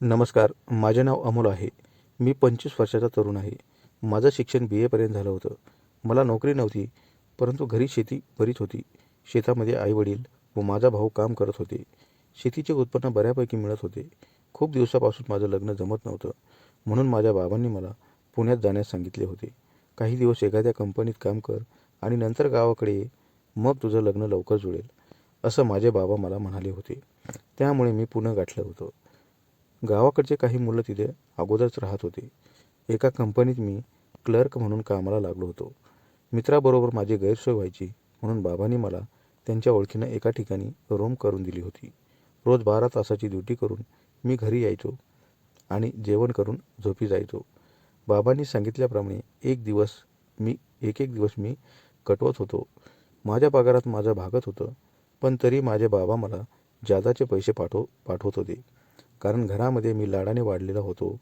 नमस्कार माझे नाव अमोल आहे. मी पंचवीस वर्षाचा तरुण आहे. माझं शिक्षण बी एपर्यंत झालं होतं. मला नोकरी नव्हती परंतु घरी शेती बरीच होती. शेतामध्ये आईवडील व माझा भाऊ काम करत होते. शेतीचे उत्पन्न बऱ्यापैकी मिळत होते. खूप दिवसापासून माझं लग्न जमत नव्हतं. म्हणून माझ्या बाबांनी मला पुण्यात जाण्यास सांगितले होते. काही दिवस एखाद्या कंपनीत काम कर आणि नंतर गावाकडे ये. मग तुझं लग्न लवकर जुळेल असं माझे बाबा मला म्हणाले होते. त्यामुळे मी पुणं गाठलं होतं. गावाकडचे काही मुलं तिथे अगोदरच राहत होते. एका कंपनीत मी क्लर्क म्हणून कामाला लागलो होतो. मित्राबरोबर माझी गैरसोय व्हायची म्हणून बाबांनी मला त्यांच्या ओळखीनं एका ठिकाणी रूम करून दिली होती. रोज बारा तासाची ड्युटी करून मी घरी यायचो आणि जेवण करून झोपी जायचो. बाबांनी सांगितल्याप्रमाणे एक दिवस मी एक एक दिवस मी कटवत होतो. माझ्या पगारात माझं भागत होतं पण तरी माझे बाबा मला जादाचे पैसे पाठव पाठवत होते. कारण घरामध्ये मी लाडाने वाढलेला होतो.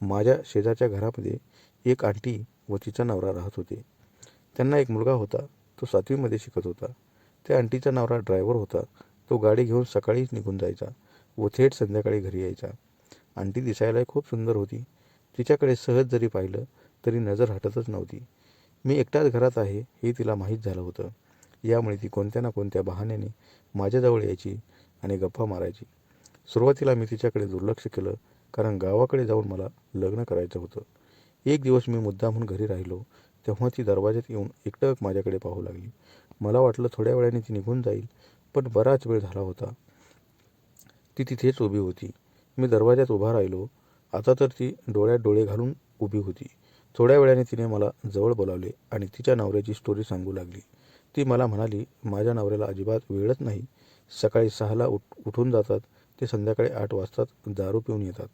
माझ्या शेजारच्या घरामध्ये एक आंटी व तिचा नवरा राहत होते. त्यांना एक मुलगा होता तो सातवीमध्ये शिकत होता. त्या आंटीचा नवरा ड्रायव्हर होता. तो गाडी घेऊन सकाळीच निघून जायचा व थेट संध्याकाळी घरी यायचा. आंटी दिसायला खूप सुंदर होती. तिच्याकडे सहज जरी पाहिलं तरी नजर हटतच नव्हती. मी एकटाच घरात आहे हे तिला माहीत झालं होतं. यामुळे ती कोणत्या ना कोणत्या बहाण्याने माझ्याजवळ यायची आणि गप्पा मारायची. सुरुवातीला मी तिच्याकडे दुर्लक्ष केलं कारण गावाकडे जाऊन मला लग्न करायचं होतं. एक दिवस मी मुद्दामहून घरी राहिलो तेव्हा ती दरवाज्यात येऊन एकटक माझ्याकडे पाहू लागली. मला वाटलं थोड्या वेळाने ती निघून जाईल पण बराच वेळ झाला होता. ती तिथेच उभी होती. मी दरवाज्यात उभा राहिलो. आता तर ती डोळ्यात डोळे घालून उभी होती. थोड्या वेळाने तिने मला जवळ बोलावले आणि तिच्या नवऱ्याची स्टोरी सांगू लागली. ती मला म्हणाली माझ्या नवऱ्याला अजिबात वेळच नाही. सकाळी सहाला उठ उठून जातात. ते संध्याकाळी आठ वाजतात दारू पिऊन येतात.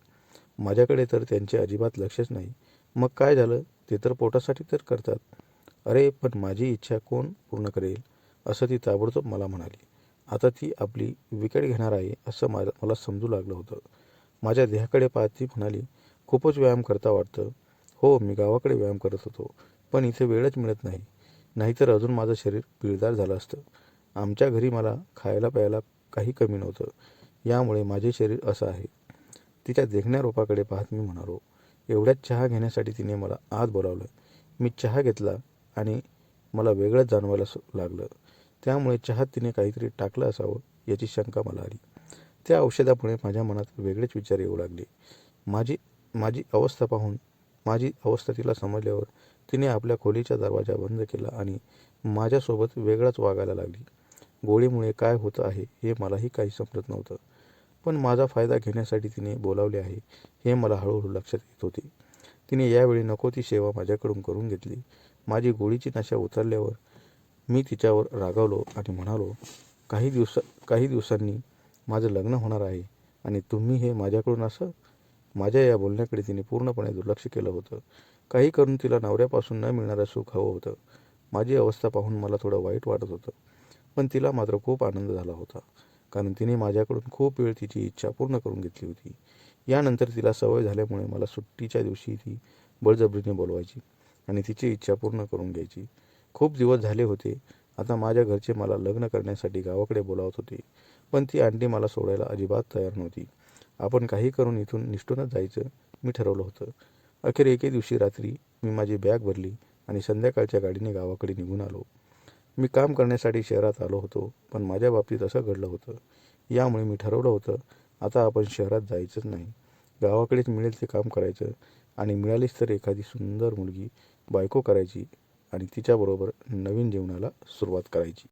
माझ्याकडे तर त्यांचे अजिबात लक्षच नाही. मग काय झालं? ते तर पोटासाठी तर करतात. अरे पण माझी इच्छा कोण पूर्ण करेल? असं ती ताबडतोब मला म्हणाली. आता ती आपली विकेट घेणार आहे असं माझं मला समजू लागलं होतं. माझ्या देहाकडे पाहत ती म्हणाली खूपच व्यायाम करता वाटतं. हो मी गावाकडे व्यायाम करत होतो पण इथे वेळच मिळत नाही. नाहीतर अजून माझं शरीर पिळदार झालं असतं. आमच्या घरी मला खायला प्यायला काही कमी नव्हतं. यामुळे माझे शरीर असं आहे. तिच्या देखण्या रूपाकडे पाहत मी म्हणालो एवढ्यात चहा घेण्यासाठी तिने मला आत बोलावलं. मी चहा घेतला आणि मला वेगळंच जाणवायला लागलं. त्यामुळे चहात तिने काहीतरी टाकलं असावं याची शंका मला आली. त्या औषधामुळे माझ्या मनात वेगळेच विचार येऊ लागले. माझी माझी अवस्था पाहून माझी अवस्था तिला समजल्यावर तिने आपल्या खोलीचा दरवाजा बंद केला आणि माझ्यासोबत वेगळाच वागायला लागली. गोळीमुळे काय होतं आहे हे मलाही काही समजत नव्हतं. पण माझा फायदा घेण्यासाठी तिने बोलावले आहे हे मला हळूहळू लक्षात येत होते. तिने यावेळी नको ती सेवा माझ्याकडून करून घेतली. माझी गोळीची नशा उतरल्यावर मी तिच्यावर रागावलो आणि म्हणालो काही दिवसा काही दिवसांनी माझं लग्न होणार आहे आणि तुम्ही हे माझ्याकडून असं माझ्या या बोलण्याकडे तिने पूर्णपणे दुर्लक्ष केलं होतं. काही करून तिला नवऱ्यापासून न मिळणारं सुख हवं होतं. माझी अवस्था पाहून मला थोडं वाईट वाटत होतं पण तिला मात्र खूप आनंद झाला होता. कारण तिने माझ्याकडून खूप वेळ तिची इच्छा पूर्ण करून घेतली होती. यानंतर तिला सवय झाल्यामुळे मला सुट्टीच्या दिवशी ती बळजबरीने बोलवायची आणि तिची इच्छा पूर्ण करून घ्यायची. खूप दिवस झाले होते. आता माझ्या घरचे मला लग्न करण्यासाठी गावाकडे बोलावत होते. पण ती आंटी मला सोडायला अजिबात तयार नव्हती. आपण काही करून इथून निष्ठूनच जायचं मी ठरवलं होतं. अखेर एके दिवशी रात्री मी माझी बॅग भरली आणि संध्याकाळच्या गाडीने गावाकडे निघून आलो. मी काम करण्यासाठी शहरात आलो होतो पण माझ्या बाबतीत असं घडलं होतं. यामुळे मी ठरवलं होतं आता आपण शहरात जायचंच नाही. गावाकडेच मिळेल ते काम करायचं आणि मिळालीच तर एखादी सुंदर मुलगी बायको करायची आणि तिच्याबरोबर नवीन जीवनाला सुरुवात करायची.